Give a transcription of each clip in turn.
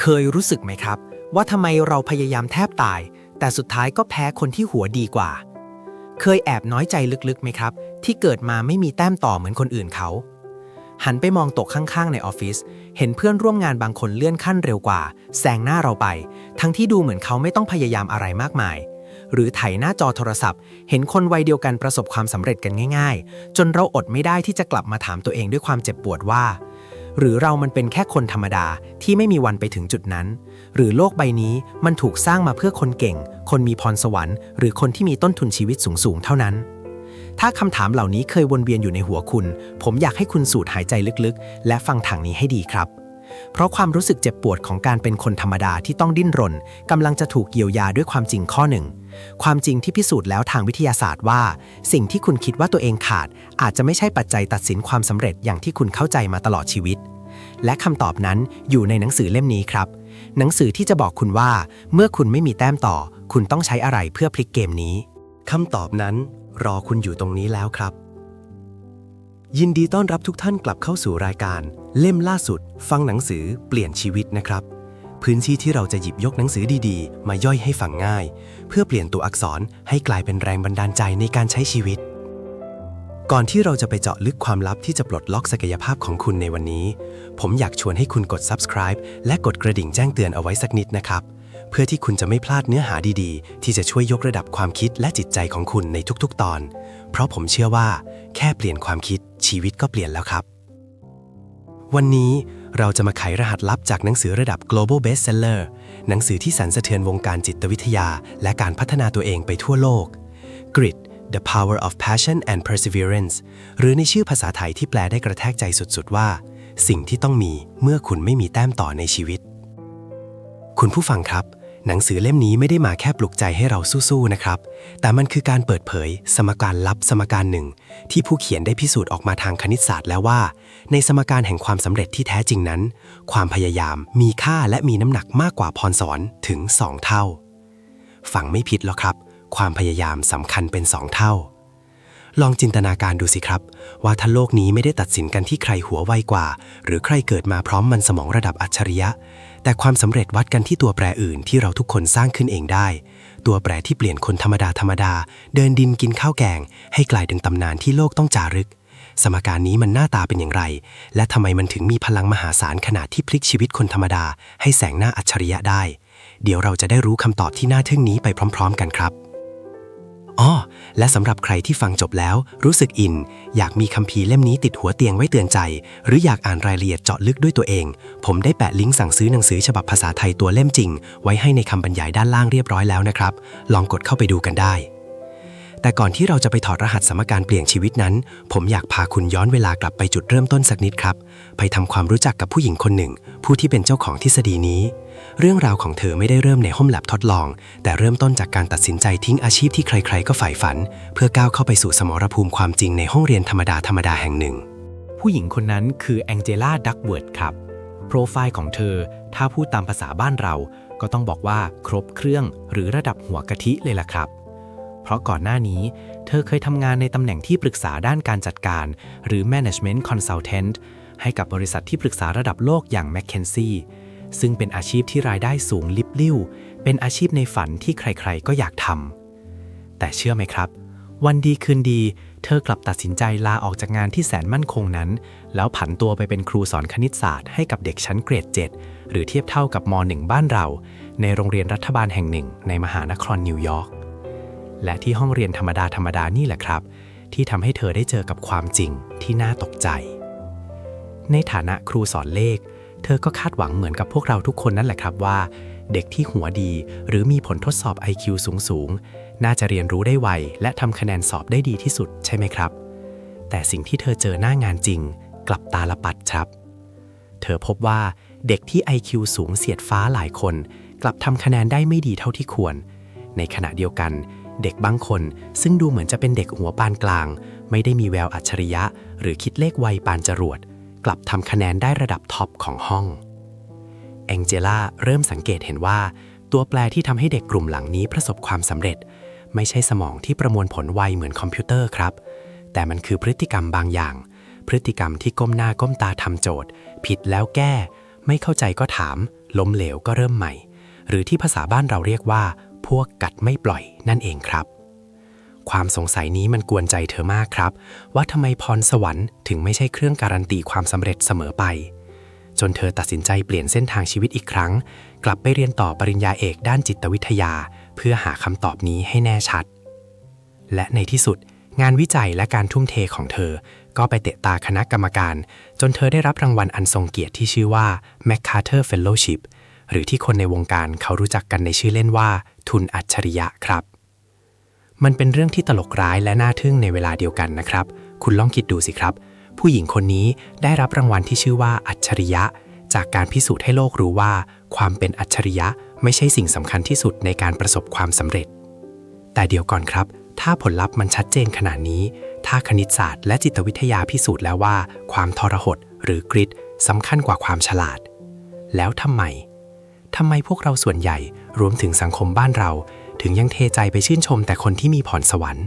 เคยรู้สึกไหมครับ ว่าทำไมเราพยายามแทบตาย แต่สุดท้ายก็แพ้คนที่หัวดีกว่า เคยแอบน้อยใจลึกๆไหมครับ ที่เกิดมาไม่มีแต้มต่อเหมือนคนอื่นเขา หันไปมองตกข้างๆ ในออฟฟิศเห็นเพื่อนร่วมงานบางคนเลื่อนขั้นเร็วกว่าแซงหน้าเราไป ทั้งที่ดูเหมือนเขาไม่ต้องพยายามอะไรมากมาย หรือไถหน้าจอโทรศัพท์ เห็นคนวัยเดียวกันประสบความสำเร็จกันง่าย ๆ จนเราอดไม่ได้ที่จะกลับมาถามตัวเองด้วยความเจ็บปวดว่า หรือเรามันเป็นแค่คนธรรมดาที่ไม่มีวันไปถึงจุดนั้น หรือโลกใบนี้มันถูกสร้างมาเพื่อคนเก่ง คนมีพรสวรรค์ หรือคนที่มีต้นทุนชีวิตสูงๆ เท่านั้น ถ้าคำถามเหล่านี้เคยวนเวียนอยู่ในหัวคุณ ผมอยากให้คุณสูดหายใจลึกๆ และฟังทางนี้ให้ดีครับ เพราะความรู้สึกเจ็บปวดของการเป็นคนธรรมดาที่ต้องดิ้นรนกำลังจะถูกเยียวยาด้วยความจริงข้อหนึ่ง ความจริงที่พิสูจน์แล้วทางวิทยาศาสตร์ว่า สิ่งที่คุณคิดว่าตัวเองขาด อาจจะไม่ใช่ปัจจัยตัดสินความสำเร็จอย่างที่คุณเข้าใจมาตลอดชีวิต และคำตอบนั้นอยู่ในหนังสือเล่มนี้ครับ หนังสือที่จะบอกคุณว่า เมื่อคุณไม่มีแต้มต่อ คุณต้องใช้อะไรเพื่อพลิกเกมนี้คำตอบนั้นรอคุณอยู่ตรงนี้แล้วครับ ยินดีต้อนรับทุกท่านกลับเข้าสู่รายการ เล่มล่าสุด ฟังหนังสือเปลี่ยนชีวิตนะครับ พื้นที่ที่เราจะหยิบยกหนังสือดีๆ มาย่อยให้ฟังง่าย เพื่อเปลี่ยนตัวอักษรให้กลายเป็นแรงบันดาลใจในการใช้ชีวิต ก่อนที่เราจะไปเจาะลึกความลับที่จะปลดล็อกศักยภาพของคุณในวันนี้ ผมอยากชวนให้คุณกด subscribe และกดกระดิ่งแจ้งเตือนเอาไว้สักนิดนะครับ เพื่อที่คุณจะไม่พลาดเนื้อหาดีๆ ที่จะช่วยยกระดับความคิดและจิตใจของคุณในทุกๆ ตอน เพราะผมเชื่อว่า แค่เปลี่ยนความคิดชีวิตก็เปลี่ยนแล้วครับ วันนี้เราจะมาไขรหัสลับจากหนังสือระดับ global bestseller หนังสือที่สั่นสะเทือนวงการจิตวิทยา และการพัฒนาตัวเองไปทั่วโลก Grit The Power of Passion and Perseverance หรือในชื่อภาษาไทยที่แปลได้กระแทกใจสุดๆว่า สิ่งที่ต้องมีเมื่อคุณไม่มีแต้มต่อในชีวิต คุณผู้ฟังครับ หนังสือเล่มนี้ไม่ได้มาแค่ปลุกใจให้เราสู้ๆนะครับ แต่มันคือการเปิดเผย สมการลับสมการหนึ่ง ที่ผู้เขียนได้พิสูจน์ออกมาทางคณิตศาสตร์แล้วว่า ในสมการแห่งความสำเร็จที่แท้จริงนั้น ความพยายามมีค่าและมีน้ำหนักมากกว่าพรสวรรค์ถึง 2 เท่า ฟังไม่ผิดหรอกครับ ความพยายามสำคัญเป็น 2 เท่า ลองจินตนาการดูสิครับ ว่าถ้าโลกนี้ไม่ได้ตัดสินกันที่ใครหัวไวกว่า หรือใครเกิดมาพร้อมมันสมองระดับอัจฉริยะ แต่ความสำเร็จวัดกันที่ตัวแปรอื่นที่เราทุกคนสร้างขึ้นเองได้ ตัวแปรที่เปลี่ยนคนธรรมดาธรรมดา เดินดินกินข้าวแกง ให้กลายถึงตำนานที่โลกต้องจารึก สมการนี้มันหน้าตาเป็นอย่างไร และทำไมมันถึงมีพลังมหาศาลขนาดที่พลิกชีวิตคนธรรมดา ให้แสงหน้าอัจฉริยะได้ เดี๋ยวเราจะได้รู้คำตอบที่น่าทึ่งนี้ไปพร้อม ๆ กันครับ อ๋อและสำหรับใครที่ฟังจบแล้ว รู้สึกอิน อยากมีคัมภีร์เล่มนี้ติดหัวเตียงไว้เตือนใจ หรืออยากอ่านรายละเอียดเจาะลึกด้วยตัวเอง ผมได้แปะลิงก์สั่งซื้อหนังสือฉบับภาษาไทยตัวเล่มจริง ไว้ให้ในคำบรรยายด้านล่างเรียบร้อยแล้วนะครับ ลองกดเข้าไปดูกันได้ แต่ก่อนที่เราจะไปถอดรหัสสมการเปลี่ยนชีวิตนั้น ผมอยากพาคุณย้อนเวลากลับไปจุดเริ่มต้นสักนิดครับ ไปทำความรู้จักกับผู้หญิงคนหนึ่ง ผู้ที่เป็นเจ้าของทฤษฎีนี้ เรื่องราวของเธอไม่ได้เริ่มในห้องแลบทดลอง แต่เริ่มต้นจากการตัดสินใจทิ้งอาชีพที่ใคร ๆ ก็ใฝ่ฝัน เพื่อก้าวเข้าไปสู่สมรภูมิความจริงในห้องเรียนธรรมดาธรรมดาแห่งหนึ่ง ผู้หญิงคนนั้นคือแองเจล่าดักเวิร์ดครับโปรไฟล์ของเธอ ถ้าพูดตามภาษาบ้านเรา ก็ต้องบอกว่าครบเครื่องหรือระดับหัวกะทิเลยล่ะครับ เพราะก่อนหน้านี้ เธอเคยทำงานในตำแหน่งที่ปรึกษาด้านการจัดการ หรือ Management Consultant ให้กับบริษัทที่ปรึกษาระดับโลกอย่าง m c k เคนซี่ซึ่งเป็นอาชีพที่รายได้สูงลิบลิ่ว เป็นอาชีพในฝันที่ใครๆ ก็อยากทำ แต่เชื่อไหมครับ วันดีคืนดี เธอกลับตัดสินใจลาออกจากงานที่แสนมั่นคงนั้น แล้วผันตัวไปเป็นครูสอนคณิตศาสตร์ให้กับเด็กชั้นเกรด 7 หรือเทียบเท่ากับม .1 บ้านเรา ในโรงเรียนรัฐบาลแห่งหนึ่งในมหานครนิวยอร์ก และที่ห้องเรียนธรรมดาธรรมดานี่แหละครับ ที่ทำให้เธอได้เจอกับความจริงที่น่าตกใจ ในฐานะครูสอนเลข เธอก็คาดหวังเหมือนกับพวกเราทุกคนนั่นแหละครับว่า เด็กที่หัวดีหรือมีผลทดสอบ IQ สูงสูงๆน่าจะเรียนรู้ได้ไว และทำคะแนนสอบได้ดีที่สุดใช่ไหมครับ แต่สิ่งที่เธอเจอหน้างานจริง กลับตาละปัดครับ เธอพบว่าเด็กที่ IQ สูงเสียดฟ้าหลายคน กลับทำคะแนนได้ไม่ดีเท่าที่ควร ในขณะเดียวกัน เด็กบางคน ซึ่งดูเหมือนจะเป็นเด็กหัวปานกลาง ไม่ได้มีแววอัจฉริยะ หรือคิดเลขไวปานจรวด กลับทำคะแนนได้ระดับท็อปของห้อง แองเจล่าเริ่มสังเกตเห็นว่า ตัวแปรที่ทำให้เด็กกลุ่มหลังนี้ประสบความสำเร็จ ไม่ใช่สมองที่ประมวลผลไวเหมือนคอมพิวเตอร์ครับ แต่มันคือพฤติกรรมบางอย่าง พฤติกรรมที่ก้มหน้าก้มตาทำโจทย์ ผิดแล้วแก้ ไม่เข้าใจก็ถาม ล้มเหลวก็เริ่มใหม่ หรือที่ภาษาบ้านเราเรียกว่า พวกกัดไม่ปล่อยนั่นเองครับ ความสงสัยนี้มันกวนใจเธอมากครับ ว่าทำไมพรสวรรค์ถึงไม่ใช่เครื่องการันตีความสำเร็จเสมอไป จนเธอตัดสินใจเปลี่ยนเส้นทางชีวิตอีกครั้ง กลับไปเรียนต่อปริญญาเอกด้านจิตวิทยา เพื่อหาคำตอบนี้ให้แน่ชัด และในที่สุด งานวิจัยและการทุ่มเทของเธอ ก็ไปเตะตาคณะกรรมการ จนเธอได้รับรางวัลอันทรงเกียรติที่ชื่อว่า MacArthur Fellowship หรือที่คนในวงการเขารู้จักกันในชื่อเล่นว่า ทุนอัจฉริยะครับ มันเป็นเรื่องที่ตลกร้ายและน่าทึ่งในเวลาเดียวกันนะครับ คุณลองคิดดูสิครับ ผู้หญิงคนนี้ได้รับรางวัลที่ชื่อว่าอัจฉริยะ จากการพิสูจน์ให้โลกรู้ว่า ความเป็นอัจฉริยะไม่ใช่สิ่งสำคัญที่สุดในการประสบความสำเร็จ แต่เดี๋ยวก่อนครับ ถ้าผลลัพธ์มันชัดเจนขนาดนี้ ถ้าคณิตศาสตร์และจิตวิทยาพิสูจน์แล้วว่า ความทรหดหรือกริดสำคัญกว่าความฉลาด แล้วทำไม ทำไมพวกเราส่วนใหญ่รวมถึงสังคมบ้านเรา ถึงยังเทใจไปชื่นชมแต่คนที่มีพรสวรรค์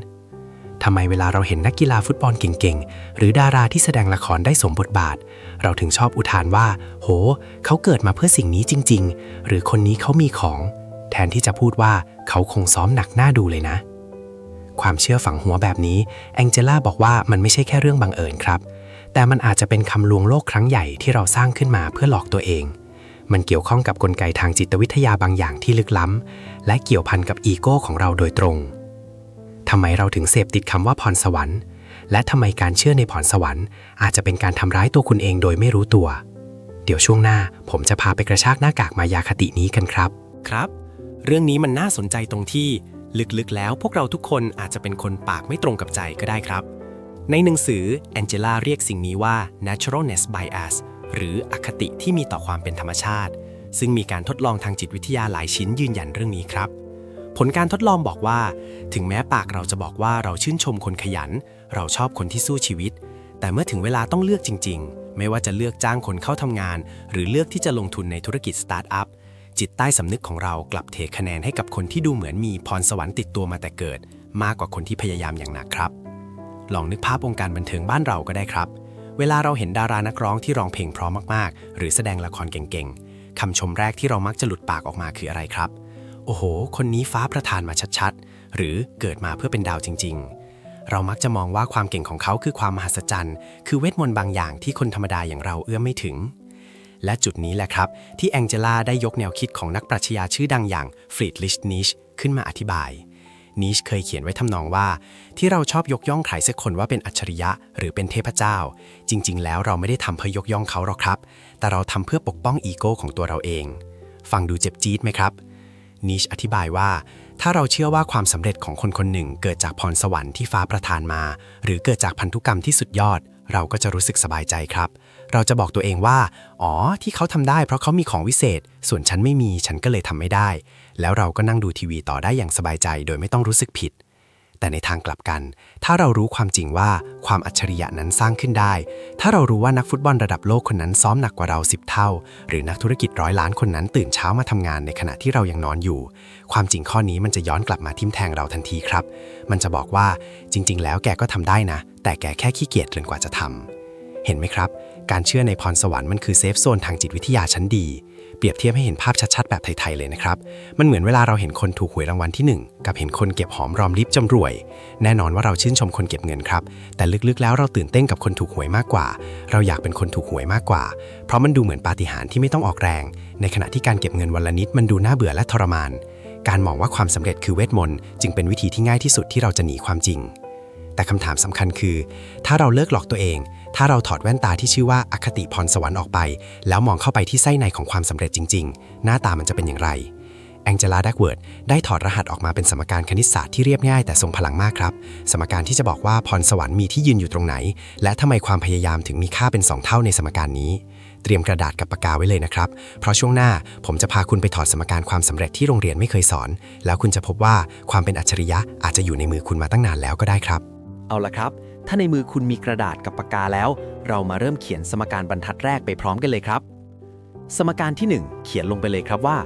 ทำไมเวลาเราเห็นนักกีฬาฟุตบอลเก่งๆ หรือดาราที่แสดงละครได้สมบทบาท เราถึงชอบอุทานว่า โห เขาเกิดมาเพื่อสิ่งนี้จริง ๆ หรือคนนี้เขามีของ แทนที่จะพูดว่าเขาคงซ้อมหนักหน้าดูเลยนะ ความเชื่อฝังหัวแบบนี้ แองเจล่าบอกว่ามันไม่ใช่แค่เรื่องบังเอิญครับ แต่มันอาจจะเป็นคำลวงโลกครั้งใหญ่ที่เราสร้างขึ้นมาเพื่อหลอกตัวเอง มันเกี่ยวข้องกับกลไกทางจิตวิทยาบางอย่างที่ลึกล้ำ และเกี่ยวพันกับอีโก้ของเราโดยตรงทำไมเราถึงเสพติดคำว่าพรสวรรค์ และทำไมการเชื่อในพรสวรรค์ อาจจะเป็นการทำร้ายตัวคุณเองโดยไม่รู้ตัว เดี๋ยวช่วงหน้าผมจะพาไปกระชากหน้ากากมายาคตินี้กันครับ ครับ เรื่องนี้มันน่าสนใจตรงที่ลึกๆ แล้วพวกเราทุกคนอาจจะเป็นคนปากไม่ตรงกับใจก็ได้ครับ ในหนังสือแองเจล่าเรียกสิ่งนี้ว่า naturalness bias หรืออคติที่มีต่อความเป็นธรรมชาติ ซึ่งมีการทดลองทางจิตวิทยาหลายชิ้นยืนยันเรื่องนี้ครับ ผลการทดลองบอกว่า ถึงแม้ปากเราจะบอกว่าเราชื่นชมคนขยัน เราชอบคนที่สู้ชีวิต แต่เมื่อถึงเวลาต้องเลือกจริง ๆ ไม่ว่าจะเลือกจ้างคนเข้าทำงาน หรือเลือกที่จะลงทุนในธุรกิจสตาร์ทอัพจิตใต้สำนึกของเรากลับเทคะแนนให้กับคนที่ดูเหมือนมีพรสวรรค์ติดตัวมาแต่เกิด มากกว่าคนที่พยายามอย่างหนักครับ ลองนึกภาพวงค์การบันเทิงบ้านเราก็ได้ครับ เวลาเราเห็นดารานักร้องที่ร้องเพลงเพราะมากๆ หรือแสดงละครเก่งๆคำชมแรกที่เรามักจะหลุดปากออกมาคืออะไรครับ โอ้โห คนนี้ฟ้าประทานมาชัดๆ หรือเกิดมาเพื่อเป็นดาวจริง ๆ เรามักจะมองว่าความเก่งของเขาคือความมหัศจรรย์ คือเวทมนต์บางอย่างที่คนธรรมดาอย่างเราเอื้อมไม่ถึง และจุดนี้แหละครับ ที่แองเจล่าได้ยกแนวคิดของนักปรัชญาชื่อดังอย่างฟรีดลิชนิชขึ้นมาอธิบาย นิชเคยเขียนไว้ทำนองว่า ที่เราชอบยกย่องใครสักคนว่าเป็นอัจฉริยะ หรือเป็นเทพเจ้า จริง ๆ แล้วเราไม่ได้ทำเพื่อยกย่องเขาหรอกครับ แต่เราทำเพื่อปกป้องอีโก้ของตัวเราเอง ฟังดูเจ็บจี๊ดไหมครับนิชอธิบายว่า ถ้าเราเชื่อว่าความสำเร็จของคนคนหนึ่ง เกิดจากพรสวรรค์ที่ฟ้าประทานมา หรือเกิดจากพันธุกรรมที่สุดยอด เราก็จะรู้สึกสบายใจครับเราจะบอกตัวเองว่า อ๋อ ที่เขาทำได้เพราะเขามีของวิเศษ ส่วนฉันไม่มี ฉันก็เลยทำไม่ได้ แล้วเราก็นั่งดูทีวีต่อได้อย่างสบายใจโดยไม่ต้องรู้สึกผิด แต่ในทางกลับกัน ถ้าเรารู้ความจริงว่าความอัจฉริยะนั้นสร้างขึ้นได้ ถ้าเรารู้ว่านักฟุตบอลระดับโลกคนนั้นซ้อมหนักกว่าเราสิบเท่า หรือนักธุรกิจร้อยล้านคนนั้นตื่นเช้ามาทำงานในขณะที่เรายังนอนอยู่ ความจริงข้อนี้มันจะย้อนกลับมาทิมแทงเราทันทีครับ มันจะบอกว่าจริง ๆ แล้วแกก็ทำได้นะ แต่แกแค่ขี้เกียจจนกว่าจะทำเห็นไหมครับ การเชื่อในพรสวรรค์มันคือเซฟโซนทางจิตวิทยาชั้นดี เปรียบเทียบให้เห็นภาพชัดๆ แบบไทยๆเลยนะครับ มันเหมือนเวลาเราเห็นคนถูกหวยรางวัลที่ 1 กับเห็นคนเก็บหอมรอมริบจำรวย แน่นอนว่าเราชื่นชมคนเก็บเงินครับ แต่ลึกๆแล้วเราตื่นเต้นกับคนถูกหวยมากกว่า เราอยากเป็นคนถูกหวยมากกว่า เพราะมันดูเหมือนปาฏิหาริย์ที่ไม่ต้องออกแรง ในขณะที่การเก็บเงินวันละนิดมันดูน่าเบื่อและทรมาน การมองว่าความสำเร็จคือเวทมนต์จึงเป็นวิธีที่ง่ายที่สุดที่เราจะหนีความจริงแต่คำถามสำคัญคือ ถ้าเราเลิกหลอกตัวเอง ถ้าเราถอดแว่นตาที่ชื่อว่าอคติพรสวรรค์ออกไป แล้วมองเข้าไปที่ไส้ในของความสำเร็จจริง ๆ หน้าตามันจะเป็นอย่างไรแองเจลาดักเวิร์ดได้ถอดรหัสออกมาเป็นสมการคณิตศาสตร์ที่เรียบง่ายแต่ทรงพลังมากครับ สมการที่จะบอกว่าพรสวรรค์มีที่ยืนอยู่ตรงไหน และทำไมความพยายามถึงมีค่าเป็น 2 เท่าในสมการนี้ เตรียมกระดาษกับปากกาไว้เลยนะครับ เพราะช่วงหน้าผมจะพาคุณไปถอดสมการความสำเร็จที่โรงเรียนไม่เคยสอน แล้วคุณจะพบว่าความเป็นอัจฉริยะอาจจะอยู่ในมือคุณมาตั้งนานแล้วก็ได้ครับ เอาละครับ ถ้าในมือคุณมีกระดาษกับปากกาแล้ว เรามาเริ่มเขียนสมการบรรทัดแรกไปพร้อมกันเลยครับ สมการที่ 1 เขียนลงไปเลยครับว่า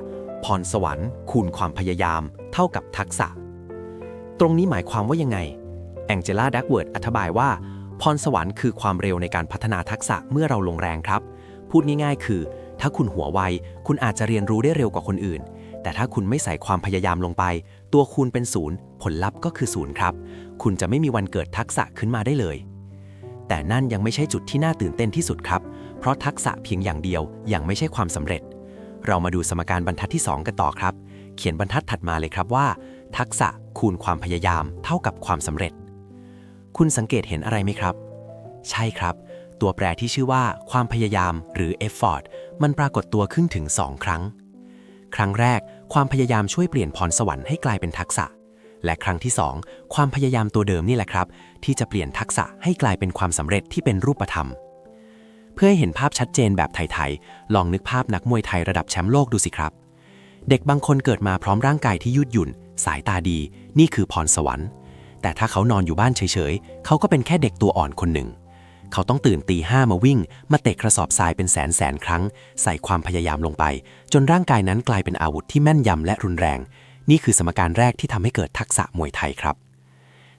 พรสวรรค์ คูณความพยายาม เท่ากับทักษะ ตรงนี้หมายความว่ายังไง แองเจล่าดักเวิร์ดอธิบายว่า พรสวรรค์คือความเร็วในการพัฒนาทักษะเมื่อเราลงแรงครับ พูดง่ายๆ คือ ถ้าคุณหัวไว คุณอาจจะเรียนรู้ได้เร็วกว่าคนอื่น แต่ถ้าคุณไม่ใส่ความพยายามลงไป ตัวคุณเป็นศูนย์ผลลัพธ์ก็คือศูนย์ครับ คุณจะไม่มีวันเกิดทักษะขึ้นมาได้เลย แต่นั่นยังไม่ใช่จุดที่น่าตื่นเต้นที่สุดครับ เพราะทักษะเพียงอย่างเดียวยังไม่ใช่ความสำเร็จ เรามาดูสมการบรรทัดที่ 2 กันต่อครับ เขียนบรรทัดถัดมาเลยครับว่า ทักษะคูณความพยายามเท่ากับความสำเร็จ คุณสังเกตเห็นอะไรไหมครับ ใช่ครับ ตัวแปรที่ชื่อว่าความพยายามหรือ effort มันปรากฏตัวขึ้นถึง 2 ครั้ง ครั้งแรกความพยายามช่วยเปลี่ยนพรสวรรค์ให้กลายเป็นทักษะ และครั้งที่ 2 ความพยายามตัวเดิมนี่แหละครับ ที่จะเปลี่ยนทักษะให้กลายเป็นความสำเร็จที่เป็นรูปธรรม เพื่อให้เห็นภาพชัดเจนแบบไทยๆ ลองนึกภาพนักมวยไทยระดับแชมป์โลกดูสิครับ เด็กบางคนเกิดมาพร้อมร่างกายที่ยืดหยุ่น สายตาดี นี่คือพรสวรรค์ แต่ถ้าเขานอนอยู่บ้านเฉยๆ เขาก็เป็นแค่เด็กตัวอ่อนคนหนึ่ง เขาต้องตื่นตีห้ามาวิ่ง มาเตะกระสอบทรายเป็นแสนแสนครั้ง ใส่ความพยายามลงไป จนร่างกายนั้นกลายเป็นอาวุธที่แม่นยำและรุนแรง นี่คือสมการแรกที่ทำให้เกิดทักษะมวยไทยครับ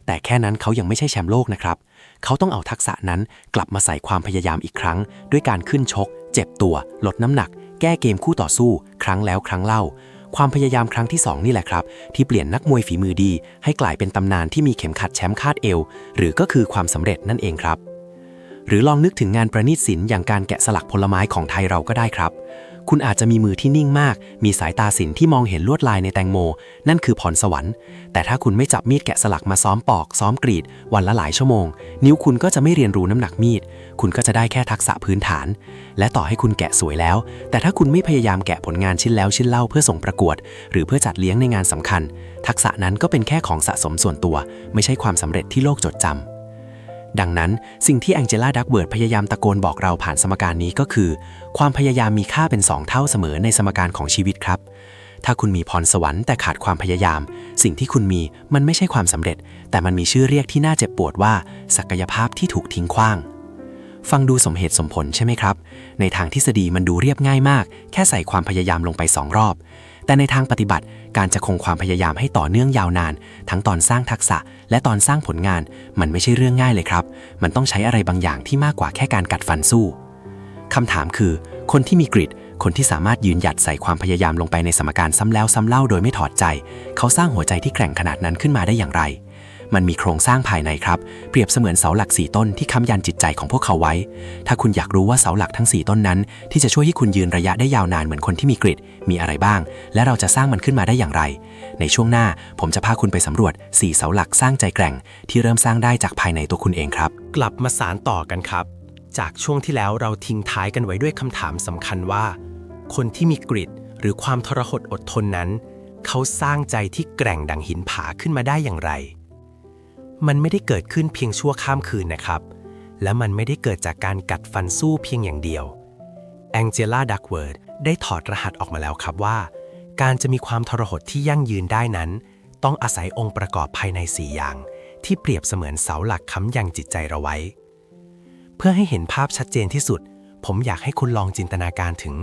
แต่แค่นั้นเขายังไม่ใช่แชมป์โลกนะครับ เขาต้องเอาทักษะนั้นกลับมาใส่ความพยายามอีกครั้ง ด้วยการขึ้นชก เจ็บตัว ลดน้ำหนัก แก้เกมคู่ต่อสู้ ครั้งแล้วครั้งเล่า ความพยายามครั้งที่ 2 นี่แหละครับ ที่เปลี่ยนนักมวยฝีมือดี ให้กลายเป็นตำนานที่มีเข็มขัดแชมป์คาดเอว หรือก็คือความสำเร็จนั่นเองครับ หรือลองนึกถึงงานประณีตศิลป์อย่างการแกะสลักผลไม้ของไทยเราก็ได้ครับ คุณอาจจะมีมือที่นิ่งมาก มีสายตาศิลป์ที่มองเห็นลวดลายในแตงโม นั่นคือพรสวรรค์ แต่ถ้าคุณไม่จับมีดแกะสลักมาซ้อมปอก ซ้อมกรีด วันละหลายชั่วโมง นิ้วคุณก็จะไม่เรียนรู้น้ำหนักมีด คุณก็จะได้แค่ทักษะพื้นฐาน และต่อให้คุณแกะสวยแล้ว แต่ถ้าคุณไม่พยายามแกะผลงานชิ้นแล้วชิ้นเล่าเพื่อส่งประกวด หรือเพื่อจัดเลี้ยงในงานสำคัญ ทักษะนั้นก็เป็นแค่ของสะสมส่วนตัว ไม่ใช่ความสำเร็จที่โลกจดจำ ดังนั้นสิ่งที่แองเจล่าดักเบิร์ดพยายามตะโกนบอกเราผ่านสมการนี้ก็คือ ความพยายามมีค่าเป็น 2 เท่าเสมอในสมการของชีวิตครับ ถ้าคุณมีพรสวรรค์แต่ขาดความพยายาม สิ่งที่คุณมีมันไม่ใช่ความสำเร็จ แต่มันมีชื่อเรียกที่น่าเจ็บปวดว่า ศักยภาพที่ถูกทิ้งขว้าง ฟังดูสมเหตุสมผลใช่ไหมครับ ในทางทฤษฎีมันดูเรียบง่ายมาก แค่ใส่ความพยายามลงไปสองรอบ แต่ในทางปฏิบัติการจะคงความพยายามให้ต่อเนื่องยาวนาน ทั้งตอนสร้างทักษะ และตอนสร้างผลงาน มันไม่ใช่เรื่องง่ายเลยครับ มันต้องใช้อะไรบางอย่างที่มากกว่าแค่การกัดฟันสู้คำถามคือ คนที่มีกริดคนที่สามารถยืนหยัดใส่ความพยายามลงไปในสมการซ้ำแล้วซ้ำเล่าโดยไม่ถอดใจ เขาสร้างหัวใจที่แกร่งขนาดนั้นขึ้นมาได้อย่างไร มันมีโครงสร้างภายในครับ เปรียบเสมือนเสาหลักสี่ต้นที่ค้ำยันจิตใจของพวกเขาไว้ ถ้าคุณอยากรู้ว่าเสาหลักทั้ง 4 ต้นนั้น ที่จะช่วยให้คุณยืนระยะได้ยาวนานเหมือนคนที่มีกริดมีอะไรบ้าง และเราจะสร้างมันขึ้นมาได้อย่างไร ในช่วงหน้าผมจะพาคุณไปสำรวจ 4 เสาหลักสร้างใจแกร่ง ที่เริ่มสร้างได้จากภายในตัวคุณเองครับ กลับมาสารต่อกันครับ จากช่วงที่แล้วเราทิ้งท้ายกันไว้ด้วยคำถามสำคัญว่า คนที่มีกริดหรือความทรหดอดทนนั้น เขาสร้างใจที่แกร่งดังหินผาขึ้นมาได้อย่างไร มันไม่ได้เกิดขึ้นเพียงชั่วข้ามคืนนะครับ และมันไม่ได้เกิดจากการกัดฟันสู้เพียงอย่างเดียวแองเจล่าดักเวิร์ดได้ถอดรหัสออกมาแล้วครับว่า การจะมีความทรหดที่ยั่งยืนได้นั้น ต้องอาศัยองค์ประกอบภายใน 4 อย่าง ที่เปรียบเสมือนเสาหลักค้ำยังจิตใจเราไว้ เพื่อให้เห็นภาพชัดเจนที่สุด ผมอยากให้คุณลองจินตนาการถึง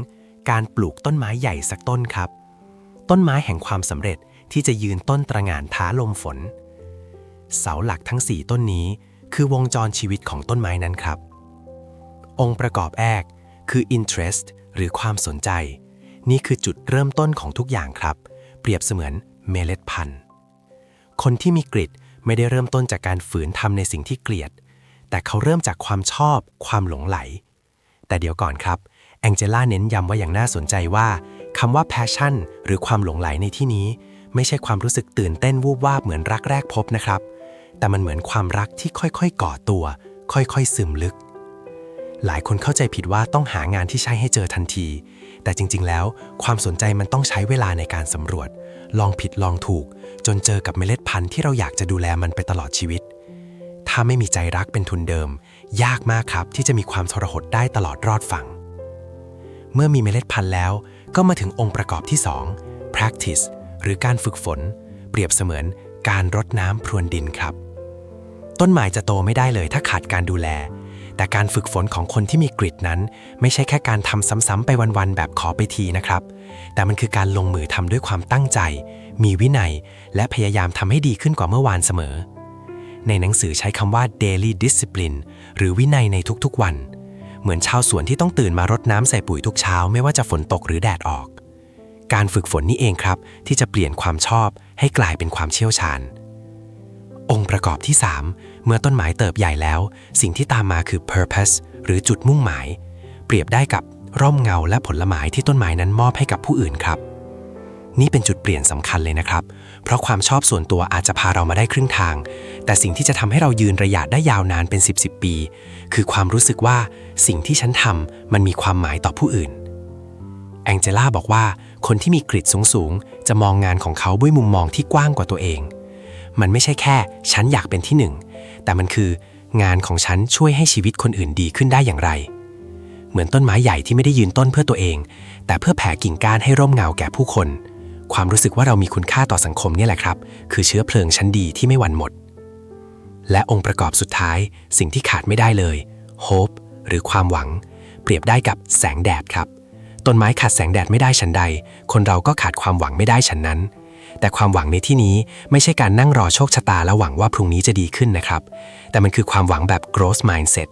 การปลูกต้นไม้ใหญ่สักต้นครับ ต้นไม้แห่งความสำเร็จที่จะยืนต้นตระหง่านท้าลมฝน เสาหลักทั้ง 4 ต้นนี้ คือวงจรชีวิตของต้นไม้นั้นครับ องค์ประกอบแรกคือ interest หรือความสนใจ นี่คือจุดเริ่มต้นของทุกอย่างครับ เปรียบเสมือนเมล็ดพันธุ์ คนที่มีกริดไม่ได้เริ่มต้นจากการฝืนทำในสิ่งที่เกลียด แต่เขาเริ่มจากความชอบ ความหลงไหล แต่เดี๋ยวก่อนครับแองเจล่าเน้นย้ำว่าอย่างน่าสนใจว่าคำว่า passion หรือความหลงไหลในที่นี้ ไม่ใช่ความรู้สึกตื่นเต้นวูบวาบเหมือนรักแรกพบนะครับ แต่มันเหมือนความรักที่ค่อยๆ ก่อตัว ค่อยๆ ซึมลึก หลายคนเข้าใจผิดว่าต้องหางานที่ใช่ให้เจอทันที แต่จริงๆ แล้ว ความสนใจมันต้องใช้เวลาในการสำรวจ ลองผิดลองถูก จนเจอกับเมล็ดพันธุ์ที่เราอยากจะดูแลมันไปตลอดชีวิต ถ้าไม่มีใจรักเป็นทุนเดิม ยากมากครับที่จะมีความทรหดได้ตลอดรอดฝั่ง เมื่อมีเมล็ดพันธุ์แล้ว ก็มาถึงองค์ประกอบที่ 2 practice หรือการฝึกฝน เปรียบเสมือนการรดน้ำพรวนดินครับ ต้นไม้จะโตไม่ได้เลยถ้าขาดการดูแล แต่การฝึกฝนของคนที่มีกริดนั้น ไม่ใช่แค่การทำซ้ำๆไปวันๆแบบขอไปทีนะครับ แต่มันคือการลงมือทำด้วยความตั้งใจ มีวินัย และพยายามทำให้ดีขึ้นกว่าเมื่อวานเสมอ ในหนังสือใช้คำว่า daily discipline หรือวินัยในทุกๆวัน เหมือนชาวสวนที่ต้องตื่นมารดน้ำใส่ปุ๋ยทุกเช้า ไม่ว่าจะฝนตกหรือแดดออก การฝึกฝนนี่เองครับ ที่จะเปลี่ยนความชอบให้กลายเป็นความเชี่ยวชาญ องค์ประกอบที่ 3 เมื่อต้นไม้เติบใหญ่แล้ว สิ่งที่ตามมาคือ purpose หรือจุดมุ่งหมาย เปรียบได้กับร่มเงาและผลไม้ที่ต้นไม้นั้นมอบให้กับผู้อื่นครับ นี่เป็นจุดเปลี่ยนสำคัญเลยนะครับ เพราะความชอบส่วนตัวอาจจะพาเรามาได้ครึ่งทาง แต่สิ่งที่จะทำให้เรายืนระยะได้ยาวนานเป็น 10บสปี คือความรู้สึกว่าสิ่งที่ฉันทำมันมีความหมายต่อผู้อื่น แองเจล่าบอกว่าคนที่มีกริดสูงๆจะมองงานของเขาด้วยมุมมองที่กว้างกว่าตัวเอง มันไม่ใช่แค่ ฉันอยากเป็นที่หนึ่ง แต่มันคืองานของฉันช่วยให้ชีวิตคนอื่นดีขึ้นได้อย่างไร เหมือนต้นไม้ใหญ่ที่ไม่ได้ยืนต้นเพื่อตัวเอง แต่เพื่อแผ่กิ่งก้านให้ร่มเงาแก่ผู้คน ความรู้สึกว่าเรามีคุณค่าต่อสังคมนี่แหละครับ คือเชื้อเพลิงชั้นดีที่ไม่หวันหมด และองค์ประกอบสุดท้าย สิ่งที่ขาดไม่ได้เลย hope หรือความหวัง เปรียบได้กับแสงแดดครับ ต้นไม้ขาดแสงแดดไม่ได้ฉันใด คนเราก็ขาดความหวังไม่ได้ฉันนั้น แต่ความหวังในที่นี้ไม่ใช่การนั่งรอโชคชะตาแล้วหวังว่าพรุ่งนี้จะดีขึ้นนะครับ แต่มันคือความหวังแบบ growth mindset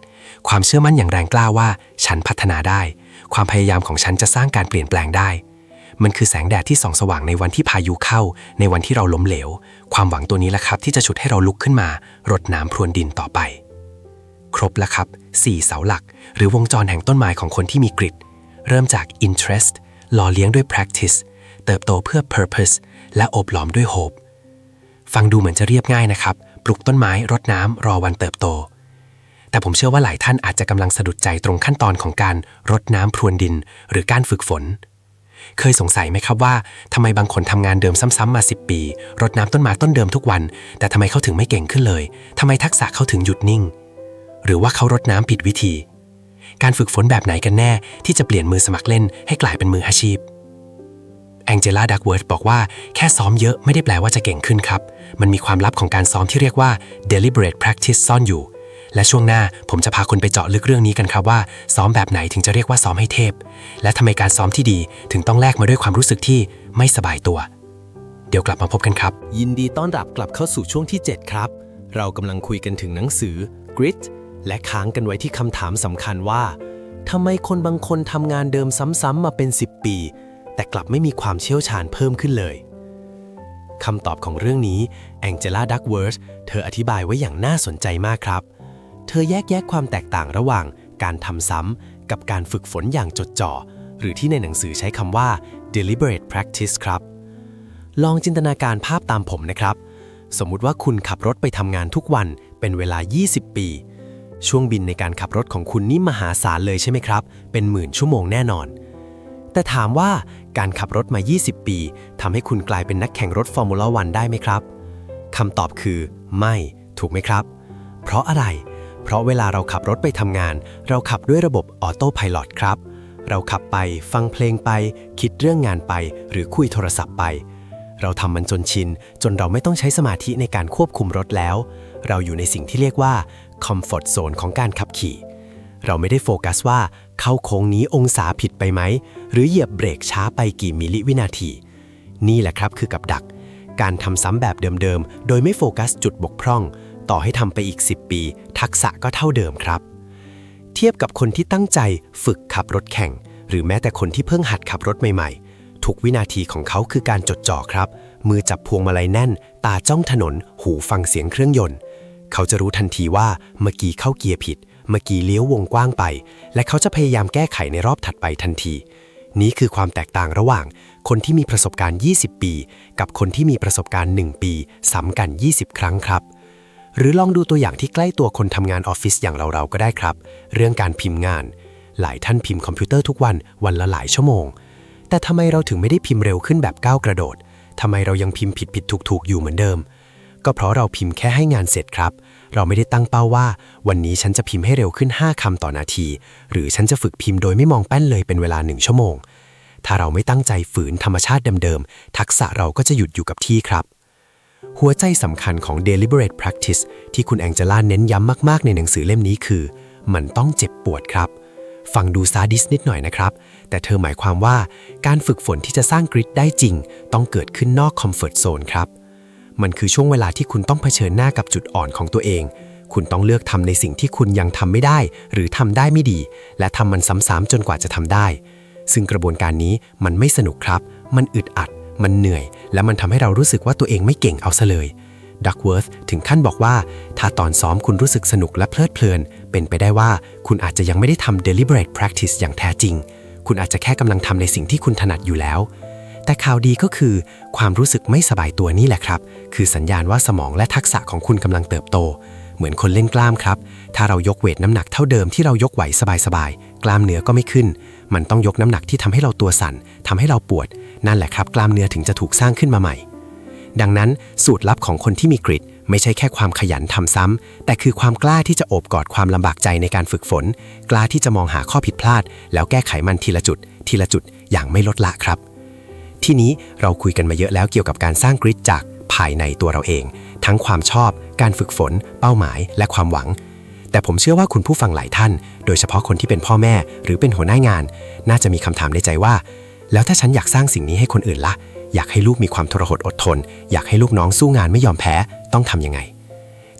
ความเชื่อมั่นอย่างแรงกล้าว่า ฉันพัฒนาได้ ความพยายามของฉันจะสร้างการเปลี่ยนแปลงได้ มันคือแสงแดดที่ส่องสว่างในวันที่พายุเข้า ในวันที่เราล้มเหลว ความหวังตัวนี้แหละครับที่จะฉุดให้เราลุกขึ้นมารดน้ำพรวนดินต่อไป ครบแล้วครับ4เสาหลัก หรือวงจรแห่งต้นไม้ของคนที่มีกริดเริ่มจาก interest หล่อเลี้ยงด้วย practice เติบโตเพื่อ purpose และโอบหลอมด้วย hope ฟังดูเหมือนจะเรียบง่ายนะครับ ปลูกต้นไม้รดน้ำรอวันเติบโต แต่ผมเชื่อว่าหลายท่านอาจจะกำลังสะดุดใจตรงขั้นตอนของการรดน้ำพรวนดิน หรือการฝึกฝน เคยสงสัยไหมครับว่าทำไมบางคนทำงานเดิมซ้ำๆมา 10 ปี รดน้ำต้นไม้ต้นเดิมทุกวัน แต่ทำไมเขาถึงไม่เก่งขึ้นเลยทำไมทักษะเขาถึงหยุดนิ่ง หรือว่าเขารดน้ำผิดวิธีการฝึกฝนแบบไหนกันแน่ที่จะเปลี่ยนมือสมัครเล่นให้กลายเป็นมืออาชีพ แองเจล่าดักเวิร์ดบอกว่าแค่ซ้อมเยอะไม่ได้แปลว่าจะเก่งขึ้นครับ มันมีความลับของการซ้อมที่เรียกว่า deliberate practice ซ่อนอยู่ และช่วงหน้าผมจะพาคุณไปเจาะลึกเรื่องนี้กันครับว่า ซ้อมแบบไหนถึงจะเรียกว่าซ้อมให้เทพ และทำไมการซ้อมที่ดีถึงต้องแลกมาด้วยความรู้สึกที่ไม่สบายตัว เดี๋ยวกลับมาพบกันครับ ยินดีต้อนรับกลับเข้าสู่ช่วงที่ 7 ครับ เรากำลังคุยกันถึงหนังสือ Grit และค้างกันไว้ที่คำถามสำคัญว่าทำไมคนบางคนทำงานเดิมซ้ำๆมาเป็น 10 ปี แต่กลับไม่มีความเชี่ยวชาญเพิ่มขึ้นเลยคำตอบของเรื่องนี้แองเจล่าดักเวิร์สเธออธิบายไว้อย่างน่าสนใจมากครับ เธอแยกแยะความแตกต่างระหว่างการทำซ้ำกับการฝึกฝนอย่างจดจ่อ หรือที่ในหนังสือใช้คำว่า deliberate practice ครับ ลองจินตนาการภาพตามผมนะครับ สมมุติว่าคุณขับรถไปทำงานทุกวันเป็นเวลา 20 ปี ช่วงบินในการขับรถของคุณนี่มหาศาลเลยใช่ไหมครับ เป็นหมื่นชั่วโมงแน่นอน แต่ถามว่าการขับรถมา 20 ปีทำให้คุณกลายเป็นนักแข่งรถฟอร์มูล่าวันได้ไหมครับคำตอบคือ ไม่ถูกไหมครับ เพราะอะไร เพราะเวลาเราขับรถไปทำงาน เราขับด้วยระบบออโต้พายโครับ เราขับไปฟังเพลงไป คิดเรื่องงานไป หรือคุยโทรศัพท์ไป เราทำมันจนชิน จนเราไม่ต้องใช้สมาธิในการควบคุมรถแล้ว เราอยู่ในสิ่งที่เรียกว่า comfort zone ของการขับขี่ เราไม่ได้โฟกัสว่าเข้าโค้งนี้องศาผิดไปไหม หรือเหยียบเบรกช้าไปกี่มิลลิวินาที นี่แหละครับคือกับดัก การทำซ้ำแบบเดิมๆ โดยไม่โฟกัสจุดบกพร่อง ต่อให้ทำไปอีก 10 ปี ทักษะก็เท่าเดิมครับ เทียบกับคนที่ตั้งใจฝึกขับรถแข่ง หรือแม้แต่คนที่เพิ่งหัดขับรถใหม่ๆ ทุกวินาทีของเขาคือการจดจ่อครับ มือจับพวงมาลัยแน่น ตาจ้องถนน หูฟังเสียงเครื่องยนต์ เขาจะรู้ทันทีว่าเมื่อกี้เข้าเกียร์ผิด เมื่อกี้เลี้ยววงกว้างไป และเขาจะพยายามแก้ไขในรอบถัดไปทันที นี้คือความแตกต่างระหว่าง คนที่มีประสบการณ์ 20 ปี กับคนที่มีประสบการณ์ 1 ปีซ้ำกัน 20 ครั้งครับ หรือลองดูตัวอย่างที่ใกล้ตัวคนทำงานออฟฟิศอย่างเราๆก็ได้ครับ เรื่องการพิมพ์งาน หลายท่านพิมพ์คอมพิวเตอร์ทุกวันวันละหลายชั่วโมง แต่ทำไมเราถึงไม่ได้พิมพ์เร็วขึ้นแบบก้าวกระโดดทำไมเรายังพิมพ์ผิดผิดถูกถูกๆอยู่เหมือนเดิม ก็เพราะเราพิมพ์แค่ให้งานเสร็จครับเเราไม่ได้ตั้งเป้าว่า วันนี้ฉันจะพิมพ์ให้เร็วขึ้น 5คำต่อนาที หรือฉันจะฝึกพิมพ์โดยไม่มองแป้นเลยเป็นเวลาหนึ่งชั่วโมง ถ้าเราไม่ตั้งใจฝืนธรรมชาติเดิมๆ ทักษะเราก็จะหยุดอยู่กับที่ครับ หัวใจสำคัญของ deliberate practice ที่คุณแองเจล่าเน้นย้ำมากๆ ในหนังสือเล่มนี้คือ มันต้องเจ็บปวดครับฟังดูซาดิสนิดหน่อยนะครับ แต่เธอหมายความว่าการฝึกฝนที่จะสร้างกริดได้จริง ต้องเกิดขึ้นนอกคอมฟอร์ z โซนครับ มันคือช่วงเวลาที่คุณต้องเผชิญหน้ากับจุดอ่อนของตัวเอง คุณต้องเลือกทำในสิ่งที่คุณยังทำไม่ได้ หรือทำได้ไม่ดี และทำมันซ้ำๆจนกว่าจะทำได้ ซึ่งกระบวนการนี้มันไม่สนุกครับ มันอึดอัด มันเหนื่อย และมันทำให้เรารู้สึกว่าตัวเองไม่เก่งเอาซะเลยดักเวิร์ธถึงขั้นบอกว่า ถ้าตอนซ้อมคุณรู้สึกสนุกและเพลิดเพลิน เป็นไปได้ว่าคุณอาจจะยังไม่ได้ทำ deliberate practice อย่างแท้จริง คุณอาจจะแค่กำลังทำในสิ่งที่คุณถนัดอยู่แล้ว แต่ข่าวดีก็คือ ความรู้สึกไม่สบายตัวนี่แหละครับ คือสัญญาณว่าสมองและทักษะของคุณกำลังเติบโต เหมือนคนเล่นกล้ามครับ ถ้าเรายกเวทน้ำหนักเท่าเดิมที่เรายกไหวสบายๆ กล้ามเนื้อก็ไม่ขึ้น มันต้องยกน้ำหนักที่ทำให้เราตัวสั่นทำให้เราปวด นั่นแหละครับ กล้ามเนื้อถึงจะถูกสร้างขึ้นมาใหม่ ดังนั้นสูตรลับของคนที่มีกริดไม่ใช่แค่ความขยันทำซ้ำ แต่คือความกล้าที่จะโอบกอดความลำบากใจในการฝึกฝน กล้าที่จะมองหาข้อผิดพลาด แล้วแก้ไขมันทีละจุด ทีละจุดอย่างไม่ลดละครับ ที่นี้เราคุยกันมาเยอะแล้วเกี่ยวกับการสร้างกริดจากภายในตัวเราเอง ทั้งความชอบ การฝึกฝน เป้าหมาย และความหวัง แต่ผมเชื่อว่าคุณผู้ฟังหลายท่าน โดยเฉพาะคนที่เป็นพ่อแม่ หรือเป็นหัวหน้างาน น่าจะมีคำถามในใจว่า แล้วถ้าฉันอยากสร้างสิ่งนี้ให้คนอื่นละ่ะ อยากให้ลูกมีความทรหดอดทน อยากให้ลูกน้องสู้งานไม่ยอมแพ้ ต้องทำยังไง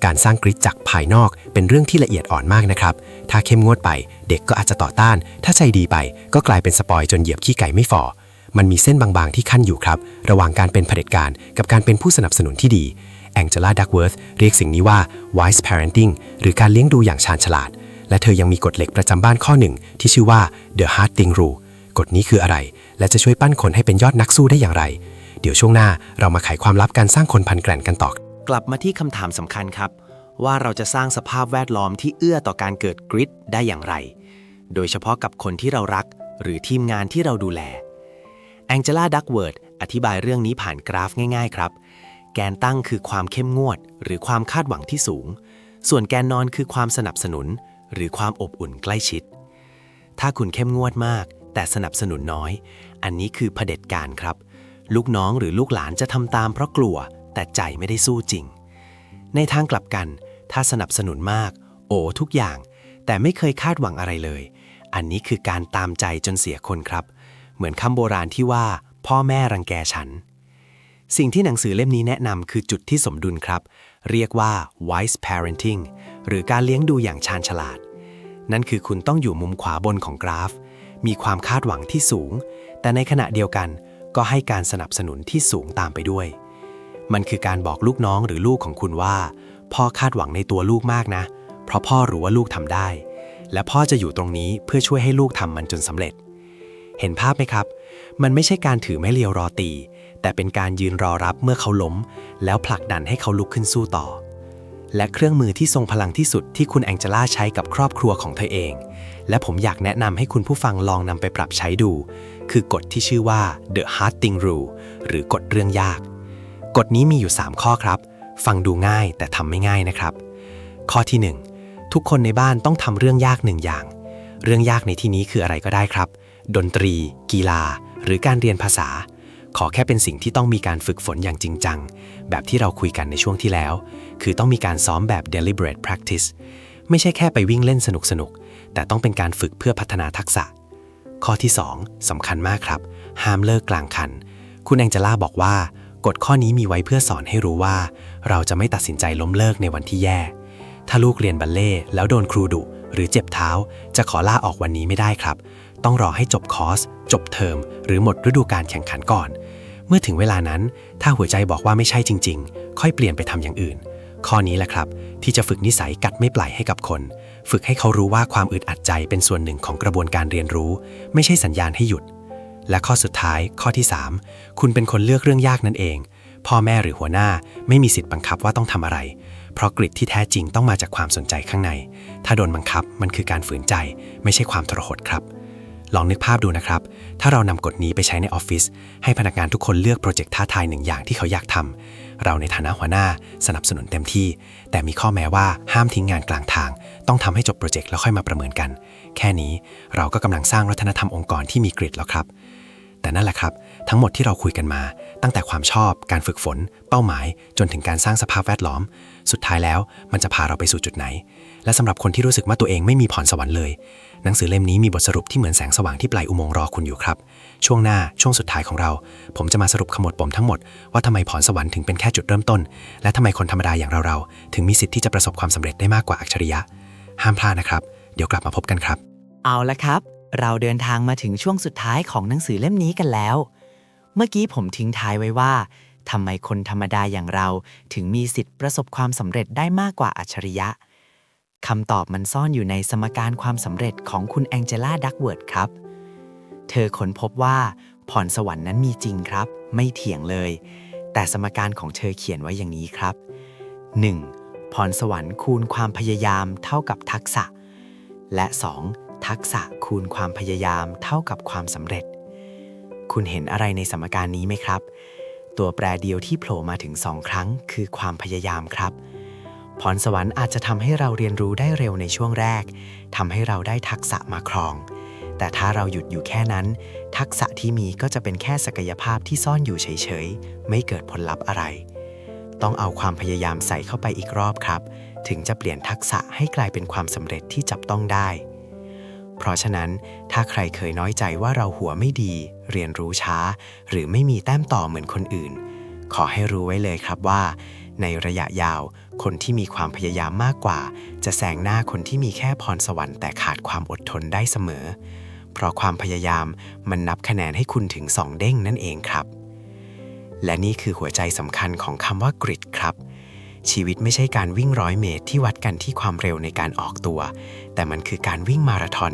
การสร้างกริดจากภายนอกเป็นเรื่องที่ละเอียดอ่อนมากนะครับ ถ้าเข้มงวดไป เด็กก็อาจจะต่อต้าน ถ้าใจดีไป ก็กลายเป็นสปอยจนเหยียบขี้ไก่ไม่ฝ่อ มันมีเส้นบางๆ ที่ขั้นอยู่ครับ ระหว่างการเป็นเผด็จการกับการเป็นผู้สนับสนุนที่ดีแองเจล่าดักเวิร์ธเรียกสิ่งนี้ว่า wise parenting หรือการเลี้ยงดูอย่างชาญฉลาด และเธอยังมีกฎเหล็กประจำบ้านข้อหนึ่ง ที่ชื่อว่า the hard thing rule กฎนี้คืออะไร และจะช่วยปั้นคนให้เป็นยอดนักสู้ได้อย่างไร เดี๋ยวช่วงหน้าเรามาไขความลับการสร้างคนพันแกร่งกันต่อกลับมาที่คำถามสำคัญครับ ว่าเราจะสร้างสภาพแวดล้อมที่เอื้อต่อการเกิดกริดได้อย่างไร โดยเฉพาะกับคนที่เรารัก หรือทีมงานที่เราดูแล แองเจล่าดักเวิร์ดอธิบายเรื่องนี้ผ่านกราฟง่ายๆครับ แกนตั้งคือความเข้มงวด หรือความคาดหวังที่สูง ส่วนแกนนอนคือความสนับสนุน หรือความอบอุ่นใกล้ชิด ถ้าคุณเข้มงวดมาก แต่สนับสนุนน้อย อันนี้คือเผด็จการครับ ลูกน้องหรือลูกหลานจะทำตามเพราะกลัว แต่ใจไม่ได้สู้จริง ในทางกลับกัน ถ้าสนับสนุนมาก โอ้ทุกอย่าง แต่ไม่เคยคาดหวังอะไรเลย อันนี้คือการตามใจจนเสียคนครับ เหมือนคำโบราณที่ว่า พ่อแม่รังแกฉัน สิ่งที่หนังสือเล่มนี้แนะนำคือจุดที่สมดุลครับ เรียกว่า wise parenting หรือการเลี้ยงดูอย่างชาญฉลาด นั่นคือคุณต้องอยู่มุมขวาบนของกราฟ มีความคาดหวังที่สูง แต่ในขณะเดียวกันก็ให้การสนับสนุนที่สูงตามไปด้วย มันคือการบอกลูกน้องหรือลูกของคุณว่า พ่อคาดหวังในตัวลูกมากนะ เพราะพ่อรู้ว่าลูกทำได้ และพ่อจะอยู่ตรงนี้เพื่อช่วยให้ลูกทำมันจนสำเร็จ เห็นภาพไหมครับ มันไม่ใช่การถือไม้เรียวรอตี แต่เป็นการยืนรอรับเมื่อเขาล้ม แล้วผลักดันให้เขาลุกขึ้นสู้ต่อ และเครื่องมือที่ทรงพลังที่สุดที่คุณแองเจล่าใช้กับครอบครัวของเธอเอง และผมอยากแนะนำให้คุณผู้ฟังลองนำไปปรับใช้ดู คือกฎที่ชื่อว่า the hard thing rule หรือกฎเรื่องยาก กฎนี้มีอยู่ 3 ข้อครับ ฟังดูง่ายแต่ทำไม่ง่ายนะครับ ข้อที่ 1 ทุกคนในบ้านต้องทำเรื่องยากหนึ่งอย่าง เรื่องยากในที่นี้คืออะไรก็ได้ครับ ดนตรี กีฬา หรือการเรียนภาษา ขอแค่เป็นสิ่งที่ต้องมีการฝึกฝนอย่างจริงจัง แบบที่เราคุยกันในช่วงที่แล้ว คือต้องมีการซ้อมแบบ deliberate practice ไม่ใช่แค่ไปวิ่งเล่นสนุกๆ แต่ต้องเป็นการฝึกเพื่อพัฒนาทักษะ ข้อที่ 2สำคัญมากครับ ห้ามเลิกกลางคัน คุณแองเจล่าบอกว่า กฎข้อนี้มีไว้เพื่อสอนให้รู้ว่า เราจะไม่ตัดสินใจล้มเลิกในวันที่แย่ ถ้าลูกเรียนบัลเล่แล้วโดนครูดุหรือเจ็บเท้า จะขอลาออกวันนี้ไม่ได้ครับ ต้องรอให้จบคอร์ส จบเทอม หรือหมดฤดูการแข่งขันก่อน เมื่อถึงเวลานั้น ถ้าหัวใจบอกว่าไม่ใช่จริง ๆ ค่อยเปลี่ยนไปทำอย่างอื่น ข้อนี้แหละครับ ที่จะฝึกนิสัยกัดไม่ปล่อยให้กับคน ฝึกให้เขารู้ว่าความอึดอัดใจเป็นส่วนหนึ่งของกระบวนการเรียนรู้ ไม่ใช่สัญญาณให้หยุด และข้อสุดท้าย ข้อที่ 3 คุณเป็นคนเลือกเรื่องยากนั่นเอง พ่อแม่หรือหัวหน้าไม่มีสิทธิ์บังคับว่าต้องทำอะไรเพราะกริดที่แท้จริงต้องมาจากความสนใจข้างใน ถ้าโดนบังคับมันคือการฝืนใจ ไม่ใช่ความทรหดครับ ลองนึกภาพดูนะครับ ถ้าเรานำกฎนี้ไปใช้ในออฟฟิศให้พนักงานทุกคนเลือกโปรเจกต์ท้าทายหนึ่งอย่างที่เขาอยากทำเราในฐานะหัวหน้าสนับสนุนเต็มที่ แต่มีข้อแม้ว่าห้ามทิ้งงานกลางทาง ต้องทำให้จบโปรเจกต์แล้วค่อยมาประเมินกัน แค่นี้เราก็กำลังสร้างวัฒนธรรมองค์กรที่มีกริดแล้วครับ แต่นั่นแหละครับ ทั้งหมดที่เราคุยกันมา ตั้งแต่ความชอบ การฝึกฝน เป้าหมาย จนถึงการสร้างสภาพแวดล้อม สุดท้ายแล้วมันจะพาเราไปสู่จุดไหน และสำหรับคนที่รู้สึกว่าตัวเองไม่มีพรสวรรค์เลย หนังสือเล่มนี้มีบทสรุปที่เหมือนแสงสว่างที่ปลายอุโมงค์รอคุณอยู่ครับ ช่วงหน้าช่วงสุดท้ายของเรา ผมจะมาสรุปขมวดปมทั้งหมดว่าทำไมพรสวรรค์ถึงเป็นแค่จุดเริ่มต้น และทำไมคนธรรมดาอย่างเราๆถึงมีสิทธิ์ที่จะประสบความสำเร็จได้มากกว่าอัจฉริยะ ห้ามพลาดนะครับ เดี๋ยวกลับมาพบกันครับ เอาละครับเราเดินทางมาถึงช่วงสุดท้ายของหนังสือเล่มนี้กันแล้ว เมื่อกี้ผมทิ้งท้ายไว้ว่าทำไมคนธรรมดาอย่างเราถึงมีสิทธิ์ประสบความสำเร็จได้มากกว่าอัจฉริยะคำตอบมันซ่อนอยู่ในสมการความสำเร็จของคุณแองเจล่าดักเวิร์ดครับ เธอค้นพบว่าพรสวรรค์นั้นมีจริงครับ ไม่เถียงเลย แต่สมการของเธอเขียนไว้อย่างนี้ครับ 1. พรสวรรค์คูณความพยายามเท่ากับทักษะ และ 2. ทักษะคูณความพยายามเท่ากับความสำเร็จ คุณเห็นอะไรในสมการนี้ไหมครับ ตัวแปรเดียวที่โผล่มาถึงสองครั้ง คือความพยายามครับ พรสวรรค์อาจจะทำให้เราเรียนรู้ได้เร็วในช่วงแรกทำให้เราได้ทักษะมาครอง แต่ถ้าเราหยุดอยู่แค่นั้น ทักษะที่มีก็จะเป็นแค่ศักยภาพที่ซ่อนอยู่เฉยๆ ไม่เกิดผลลัพธ์อะไร ต้องเอาความพยายามใส่เข้าไปอีกรอบครับ ถึงจะเปลี่ยนทักษะให้กลายเป็นความสำเร็จที่จับต้องได้ เพราะฉะนั้นถ้าใครเคยน้อยใจว่าเราหัวไม่ดี เรียนรู้ช้า หรือไม่มีแต้มต่อเหมือนคนอื่น ขอให้รู้ไว้เลยครับว่า ในระยะยาว คนที่มีความพยายามมากกว่า จะแซงหน้าคนที่มีแค่พรสวรรค์แต่ขาดความอดทนได้เสมอ เพราะความพยายามมันนับคะแนนให้คุณถึงสองเด้งนั่นเองครับ และนี่คือหัวใจสำคัญของคำว่ากริดครับ ชีวิตไม่ใช่การวิ่งร้อยเมตรที่วัดกันที่ความเร็วในการออกตัว แต่มันคือการวิ่งมาราธอน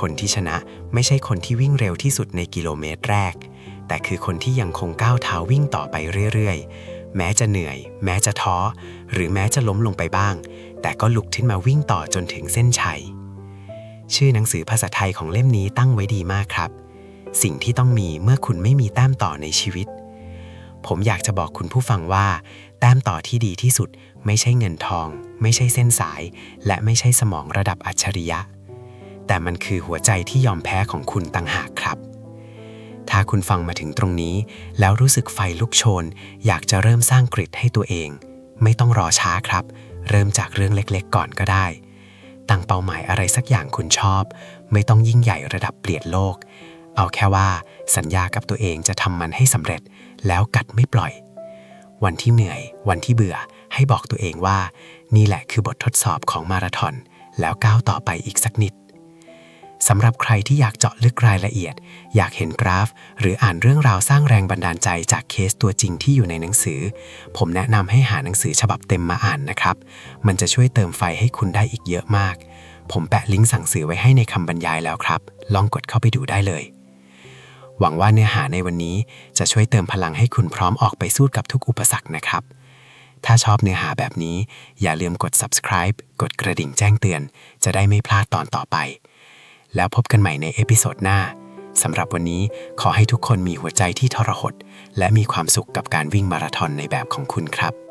คนที่ชนะไม่ใช่คนที่วิ่งเร็วที่สุดในกิโลเมตรแรก แต่คือคนที่ยังคงก้าวเท้าวิ่งต่อไปเรื่อยๆ แม้จะเหนื่อย แม้จะท้อ หรือแม้จะล้มลงไปบ้าง แต่ก็ลุกขึ้นมาวิ่งต่อจนถึงเส้นชัย ชื่อหนังสือภาษาไทยของเล่มนี้ตั้งไว้ดีมากครับ สิ่งที่ต้องมีเมื่อคุณไม่มีแต้มต่อในชีวิตผมอยากจะบอกคุณผู้ฟังว่า ต้มต่อที่ดีที่สุดไม่ใช่เงินทอง ไม่ใช่เส้นสาย และไม่ใช่สมองระดับอัจฉริยะ แต่มันคือหัวใจที่ยอมแพ้ของคุณต่างหากครับ ถ้าคุณฟังมาถึงตรงนี้ แล้วรู้สึกไฟลุกโชน อยากจะเริ่มสร้างกริดให้ตัวเอง ไม่ต้องรอช้าครับ เริ่มจากเรื่องเล็กๆ ก่อนก็ได้ ตั้งเป้าหมายอะไรสักอย่างคุณชอบ ไม่ต้องยิ่งใหญ่ระดับเปลี่ยนโลก เอาแค่ว่าสัญญากับตัวเองจะทำมันให้สำเร็จ แล้วกัดไม่ปล่อย วันที่เหนื่อย วันที่เบื่อ ให้บอกตัวเองว่า นี่แหละคือบททดสอบของมาราธอน แล้วก้าวต่อไปอีกสักนิดสำหรับใครที่อยากเจาะลึกรายละเอียด อยากเห็นกราฟ หรืออ่านเรื่องราวสร้างแรงบันดาลใจจากเคสตัวจริงที่อยู่ในหนังสือ ผมแนะนำให้หาหนังสือฉบับเต็มมาอ่านนะครับ มันจะช่วยเติมไฟให้คุณได้อีกเยอะมาก ผมแปะลิงก์สั่งซื้อไว้ให้ในคำบรรยายแล้วครับ ลองกดเข้าไปดูได้เลย หวังว่าเนื้อหาในวันนี้จะช่วยเติมพลังให้คุณพร้อมออกไปสู้กับทุกอุปสรรคนะครับ ถ้าชอบเนื้อหาแบบนี้อย่าลืมกด subscribe กดกระดิ่งแจ้งเตือน จะได้ไม่พลาดตอนต่อไป แล้วพบกันใหม่ในเอพิโซดหน้าสำหรับวันนี้ขอให้ทุกคนมีหัวใจที่ทรหด และมีความสุขกับการวิ่งมาราธอนในแบบของคุณครับ